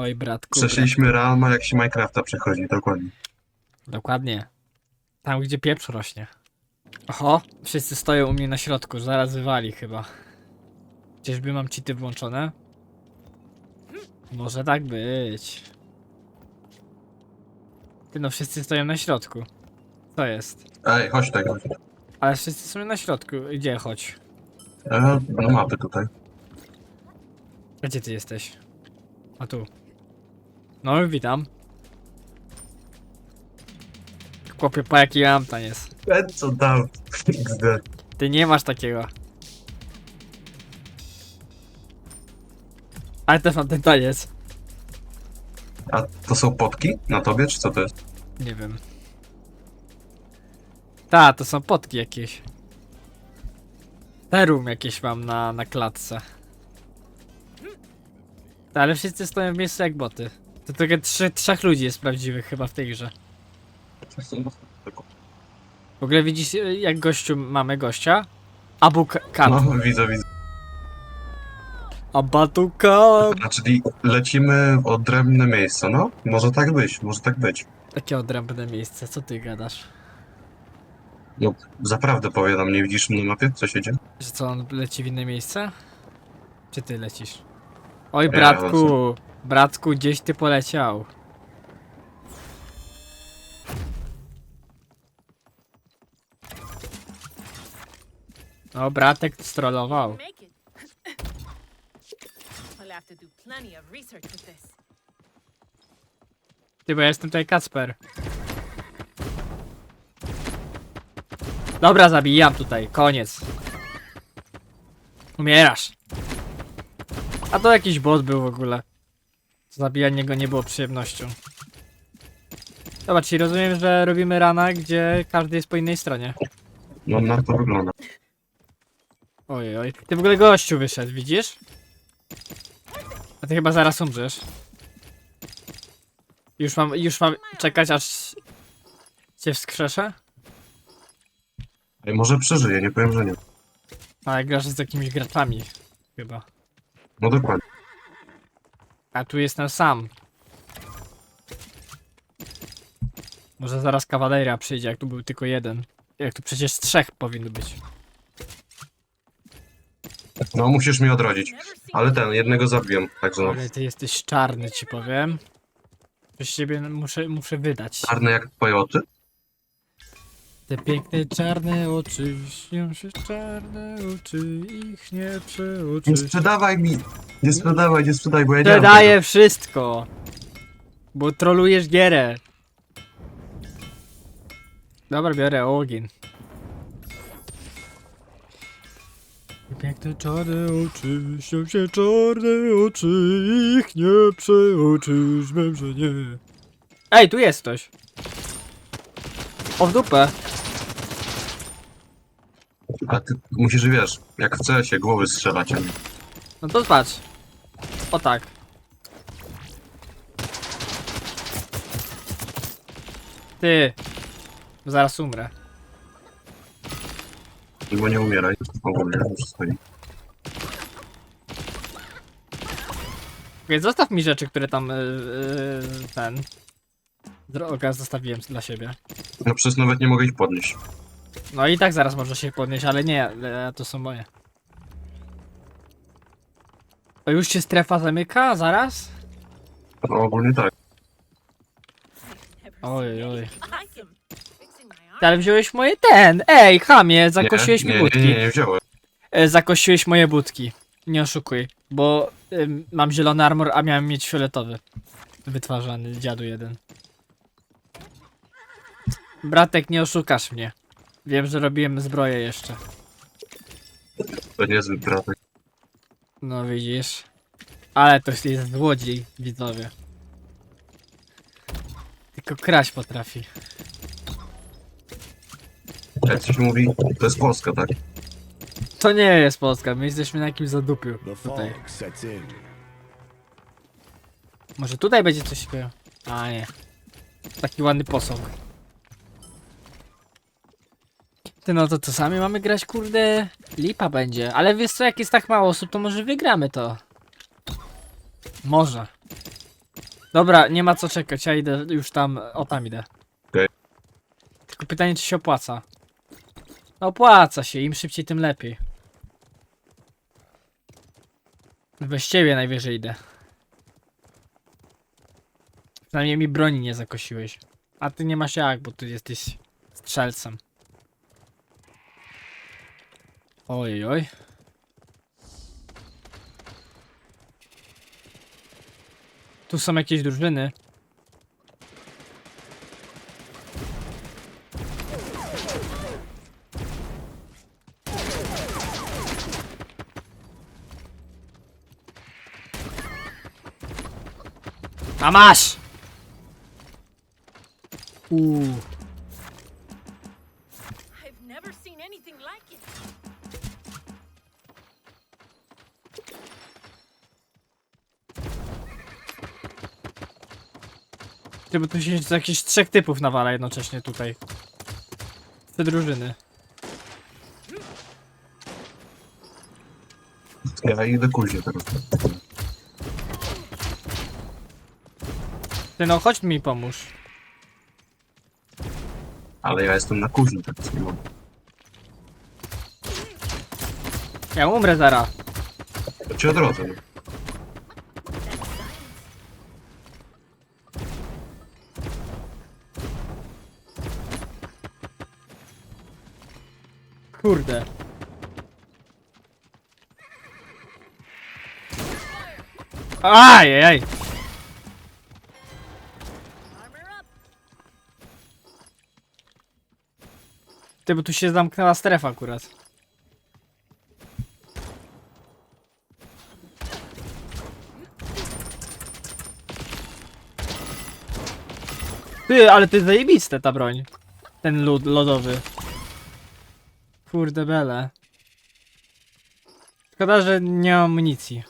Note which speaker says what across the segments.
Speaker 1: Oj, bratku.
Speaker 2: Przeszliśmy Realma, jak się Minecrafta przechodzi, dokładnie.
Speaker 1: Dokładnie. Tam, gdzie pieprz rośnie. Oho, wszyscy stoją u mnie na środku, zaraz wywali chyba. Czyżby mam cheaty włączone? Może tak być. Ty no, wszyscy stoją na środku. Co jest?
Speaker 2: Ej, chodź chodź.
Speaker 1: Ale wszyscy są na środku. Gdzie chodź?
Speaker 2: E, no mapy tutaj.
Speaker 1: A Gdzie ty jesteś? A tu. No, witam. Chłopie, po jaki mam tam jest?
Speaker 2: Co dał? XD.
Speaker 1: Ty nie masz takiego. Ale też mam ten taniec.
Speaker 2: A to są potki na tobie, czy co to jest?
Speaker 1: Nie wiem. Ta, to są potki jakieś. Terum jakieś mam na, na klatce. Ta, ale wszyscy stoją w miejscu jak boty. To tylko trzy, trzech ludzi jest prawdziwych chyba w tej grze. W ogóle widzisz y, jak gościu mamy gościa? Abu K- Kat.
Speaker 2: No, widzę, widzę.
Speaker 1: Abatu Kat.
Speaker 2: A czyli lecimy w odrębne miejsca, no? Może tak być, może tak być.
Speaker 1: Takie odrębne miejsce, co ty gadasz?
Speaker 2: No, zaprawdę powiadam, nie widzisz na mapie, co się dzieje?
Speaker 1: Że co, on leci w inne miejsce? Czy ty lecisz? Oj, bratku! Bratku, gdzieś ty poleciał. O, bratek strollował. Ty, bo ja jestem tutaj Kacper. Dobra, zabijam tutaj, koniec. Umierasz. A to jakiś bot był w ogóle. Zabijanie go nie było przyjemnością. Dobra, czyli rozumiem, że robimy rana, gdzie każdy jest po innej stronie.
Speaker 2: No, na to wygląda.
Speaker 1: Ojej, oj. Ty w ogóle gościu wyszedł, widzisz? A ty chyba zaraz umrzesz. Już mam, już mam czekać aż cię wskrzeszę?
Speaker 2: Ej, może przeżyję, nie powiem, że nie.
Speaker 1: Ale grasz z jakimiś graczami. Chyba.
Speaker 2: No dokładnie.
Speaker 1: A tu jestem sam. Może zaraz kawaleria przyjdzie, jak tu był tylko jeden. Jak tu przecież trzech powinno być.
Speaker 2: No, musisz mnie odrodzić. Ale ten, jednego zabiłem, także no.
Speaker 1: Ale ty jesteś czarny, ci powiem. Przez ciebie muszę, muszę wydać.
Speaker 2: Czarne jak twoje oczy?
Speaker 1: Te piękne czarne oczy, śnią się czarne oczy, ich nie
Speaker 2: Nie sprzedawaj mi! Nie sprzedawaj, nie sprzedaj, bo ja nie mam
Speaker 1: Sprzedaję wszystko! Bo trolujesz gierę. Dobra, biorę ogień. Te Piękne czarne oczy, śnią się czarne oczy, ich nie przeoczysz, wiem, że nie. Ej, tu jest ktoś. O w dupę.
Speaker 2: A ty musisz, wiesz, jak w CS-ie głowy strzelać.
Speaker 1: No to patrz. O tak. Ty. Zaraz umrę.
Speaker 2: Bo nie umieraj. Ogólnie, wszystko nie.
Speaker 1: Okej, zostaw mi rzeczy, które tam yy, ten. Droga zostawiłem dla siebie.
Speaker 2: No przecież nawet nie mogę ich podnieść.
Speaker 1: No i tak zaraz może się podnieść, ale nie, ale to są moje. O, już się strefa zamyka? Zaraz?
Speaker 2: No ogólnie tak.
Speaker 1: Oj, oj. Ale wziąłeś moje ten! Ej, chamie, zakosiłeś mi
Speaker 2: nie,
Speaker 1: budki.
Speaker 2: nie, nie, nie wziąłem.
Speaker 1: E, zakosiłeś moje budki. Nie oszukuj, bo ym, mam zielony armor, a miałem mieć fioletowy. Wytwarzany, dziadu jeden. Bratek, nie oszukasz mnie. Wiem, że robiłem zbroję jeszcze.
Speaker 2: To niezły bratek.
Speaker 1: No widzisz. Ale to jest złodziej, widzowie. Tylko kraść potrafi.
Speaker 2: Jak coś mówi, to jest Polska, tak?
Speaker 1: To nie jest Polska, my jesteśmy na jakimś zadupiu. Tutaj. Może tutaj będzie coś takiego. A nie. Taki ładny posąg. Ty no to co sami mamy grać, kurde? Lipa będzie. Ale wiesz co, jak jest tak mało osób, to może wygramy to. Może. Dobra, nie ma co czekać, ja idę już tam, o tam idę.
Speaker 2: Okej.
Speaker 1: Tylko pytanie, czy się opłaca. No opłaca się, im szybciej, tym lepiej. Bez ciebie najwyżej idę. Przynajmniej mi broni nie zakosiłeś. A ty nie masz jak, bo ty jesteś strzelcem. Oj, oj. Tu są jakieś drużyny. A masz! Uuu.
Speaker 3: I've never seen anything like it.
Speaker 1: Ty, bo tu się z jakichś trzech typów nawala jednocześnie tutaj. Te drużyny.
Speaker 2: Ja idę kuźnie teraz.
Speaker 1: Ty no, chodź mi pomóż.
Speaker 2: Ale ja jestem na kuźni teraz nie mogę.
Speaker 1: Ja umrę zaraz.
Speaker 2: To ci odrodzę.
Speaker 1: Kurde. Ajajaj. Ty, bo tu się zamknęła strefa akurat. Ty, ale to jest zajebiste ta broń. Ten lód lodowy. Kurde bele. Szkoda, że nie mam amunicji.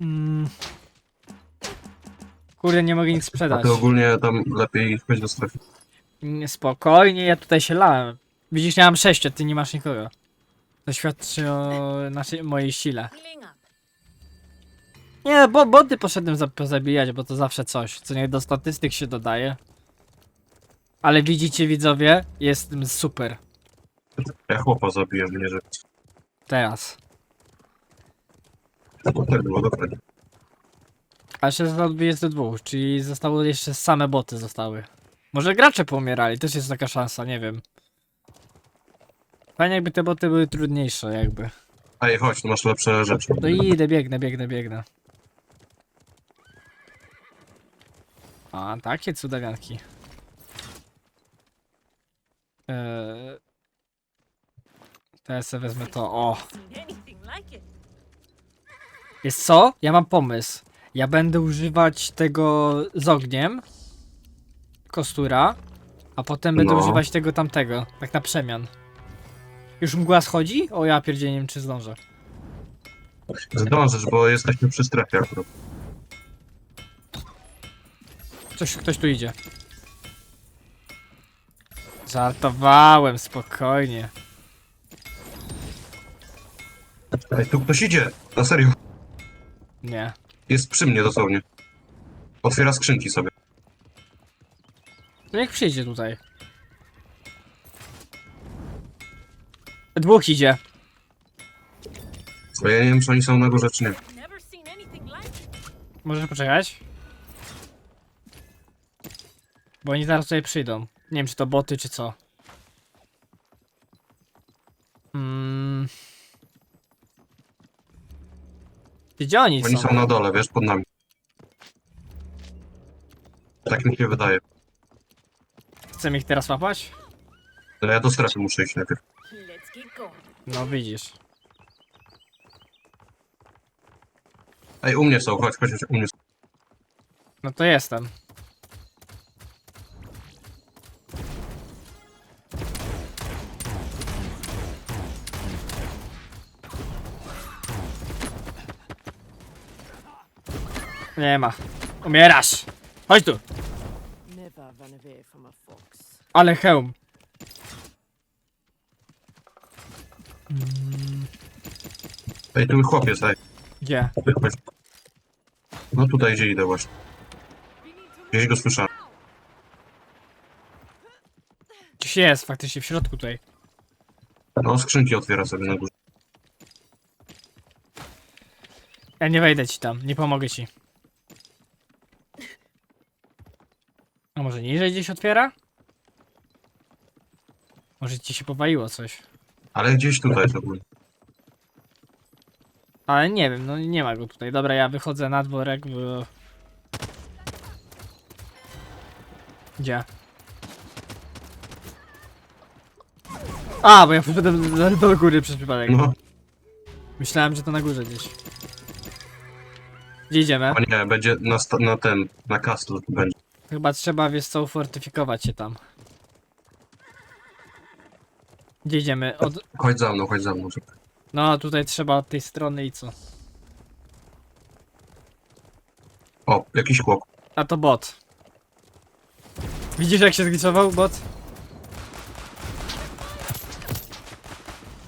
Speaker 1: Mm. Kurde, nie mogę nic
Speaker 2: A
Speaker 1: sprzedać.
Speaker 2: ty ogólnie tam lepiej chodź do strefy.
Speaker 1: Nie, Spokojnie, ja tutaj się lałem. Widzisz, ja mam 6, a ty nie masz nikogo. To świadczy o naszej, mojej sile.
Speaker 3: Healing up.
Speaker 1: Nie, bo boty poszedłem za, pozabijać, bo to zawsze coś, co nie do statystyk się dodaje. Ale widzicie widzowie, jestem super.
Speaker 2: Ja chłopa zabiłem, nie że...
Speaker 1: Teraz.
Speaker 2: No tak było.
Speaker 1: A jeszcze jest do dwóch, czyli zostało jeszcze same boty zostały. Może gracze pomierali, też jest taka szansa, nie wiem. Fajnie jakby te boty były trudniejsze jakby.
Speaker 2: Ej, chodź, tu masz lepsze rzeczy.
Speaker 1: No i idę, biegnę, biegnę, biegnę. A, takie cudawianki. Teraz sobie wezmę to, o. Jest co? Ja mam pomysł. Ja będę używać tego z ogniem. Kostura. A potem będę
Speaker 2: No.
Speaker 1: używać tego tamtego. Tak na przemian. Już mgła schodzi? O ja pierdzielę, nie wiem czy zdążę.
Speaker 2: Zdążysz, bo jesteśmy przy strefie akurat.
Speaker 1: Ktoś, ktoś tu idzie. Żartowałem, spokojnie.
Speaker 2: Ej, tu ktoś idzie! Na serio.
Speaker 1: Nie.
Speaker 2: Jest przy mnie dosłownie. Otwiera skrzynki sobie.
Speaker 1: To niech przyjdzie tutaj. Dwóch idzie.
Speaker 2: Bo ja nie wiem, czy oni są na górze, czy nie.
Speaker 3: Never seen anything like it.
Speaker 1: Możesz poczekać? Bo oni zaraz tutaj przyjdą. Nie wiem, czy to boty, czy co. Gdzie oni,
Speaker 2: Oni
Speaker 1: są?
Speaker 2: są na dole, wiesz, pod nami. Tak mi się wydaje.
Speaker 1: Chcemy ich teraz łapać?
Speaker 2: Ale ja do strefy muszę iść najpierw.
Speaker 3: Let's get going.
Speaker 1: No widzisz.
Speaker 2: Ej, u mnie są, chodź, chodź, chodź, u mnie są.
Speaker 1: No to jestem. Nie ma. Umierasz. Chodź tu. Ale hełm. Mm.
Speaker 2: Ej, tu chłop jest, ej.
Speaker 1: Gdzie?
Speaker 2: No tutaj, gdzie idę właśnie. Gdzieś go słyszałem.
Speaker 1: Gdzieś jest, faktycznie w środku tutaj.
Speaker 2: No, skrzynki otwiera sobie na górze.
Speaker 1: Ja nie wejdę ci tam, nie pomogę ci. A może niżej gdzieś otwiera? Może ci się powaliło coś.
Speaker 2: Ale gdzieś tutaj jest ogólnie.
Speaker 1: Ale nie wiem, no nie ma go tutaj. Dobra, ja wychodzę na dworek, bo... Gdzie? A, bo ja poszedłem do, do góry przez przypadek.
Speaker 2: No,
Speaker 1: Myślałem, że to na górze gdzieś. Gdzie idziemy?
Speaker 2: a nie, będzie na, sta- na ten, na castle będzie.
Speaker 1: Chyba trzeba, wiesz co, ufortyfikować się tam. Gdzie idziemy? Od...
Speaker 2: Chodź za mną, chodź za mną. szybko.
Speaker 1: No, tutaj trzeba od tej strony i co?
Speaker 2: O, jakiś chłop.
Speaker 1: A to bot. Widzisz jak się zgliczował bot?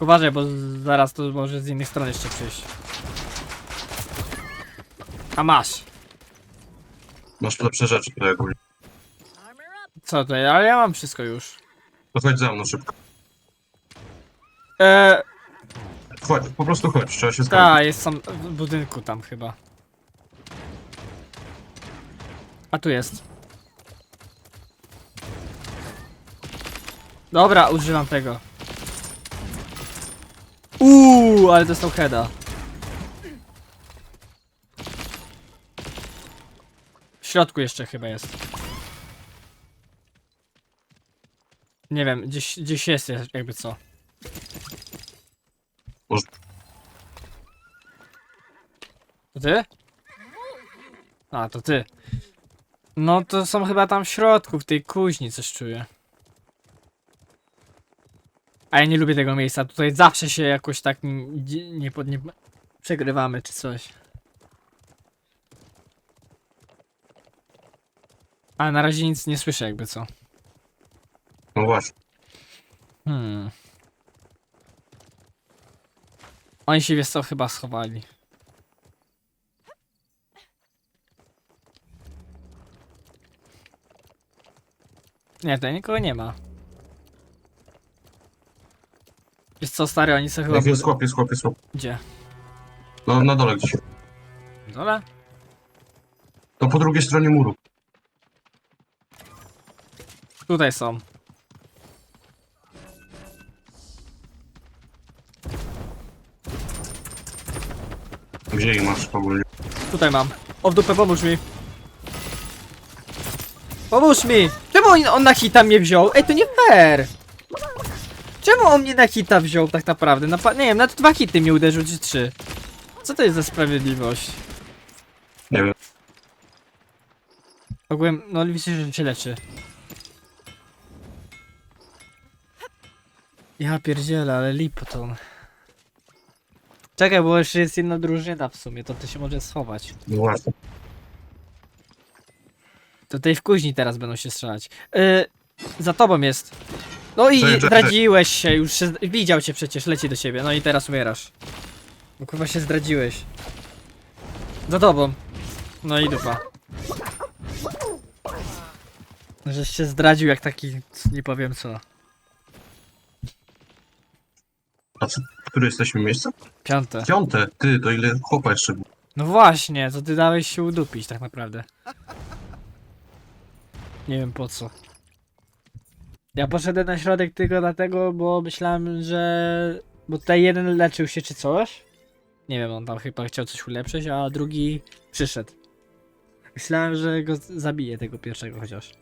Speaker 1: Uważaj, bo z- zaraz to może z innej strony jeszcze przyjść. A masz.
Speaker 2: Masz lepsze rzeczy tutaj ogólnie.
Speaker 1: Co tutaj? Ale ja mam wszystko już.
Speaker 2: To chodź za mną szybko.
Speaker 1: Eee,
Speaker 2: Chodź, po prostu chodź, trzeba się zgodzić.
Speaker 1: ta, jest sam w budynku tam chyba. A tu jest. Dobra, używam tego. Uuu, ale dostał heada. W środku jeszcze chyba jest. Nie wiem, gdzieś, gdzieś jest jakby co. To ty? A, to ty. No to są chyba tam w środku, w tej kuźni coś czuję. A ja nie lubię tego miejsca, tutaj zawsze się jakoś tak n- dzi- nie, pod, nie przegrywamy czy coś. Ale na razie nic nie słyszę jakby co.
Speaker 2: No właśnie.
Speaker 1: Hmm. Oni się wiesz co chyba schowali. Nie, tutaj nikogo nie ma. Wiesz co, stary, oni sobie chyba...
Speaker 2: Jest
Speaker 1: bud-
Speaker 2: chłop, jest chłop, jest chłop.
Speaker 1: Gdzie?
Speaker 2: No, na dole gdzieś.
Speaker 1: Dole?
Speaker 2: To po drugiej stronie muru.
Speaker 1: Tutaj są.
Speaker 2: Gdzie ich masz ogólnie?
Speaker 1: Tutaj mam. O w dupę, pomóż mi. Pomóż mi! Czemu on, on na hita mnie wziął? Ej, to nie fair! Czemu on mnie na hita wziął tak naprawdę? Na, pa- nie wiem, na to dwa hity mnie uderzył, czy trzy. Co to jest za sprawiedliwość?
Speaker 2: Nie wiem.
Speaker 1: Ogółem, no widzicie, że się leczy. Ja pierdzielę, ale lipoton. Czekaj, bo jeszcze jest jedna drużyna w sumie, to ty się może schować.
Speaker 2: No właśnie.
Speaker 1: To tej w kuźni teraz będą się strzelać. Yy, za tobą jest. No i
Speaker 2: Czekaj, czekaj.
Speaker 1: zdradziłeś się, już się, zd- widział cię przecież, leci do ciebie, no i teraz umierasz. Bo kurwa się zdradziłeś. Za tobą. No i dupa. Żeś się zdradził jak taki, nie powiem co.
Speaker 2: A co, które jesteśmy miejsce?
Speaker 1: Piąte.
Speaker 2: Piąte. Ty, to ile chłopa jeszcze było?
Speaker 1: No właśnie, to ty dałeś się udupić tak naprawdę. Nie wiem po co. Ja poszedłem na środek tylko dlatego, bo myślałem, że... Bo tutaj jeden leczył się czy coś. Nie wiem, on tam chyba chciał coś ulepszyć, a drugi przyszedł. Myślałem, że go z- zabije tego pierwszego chociaż.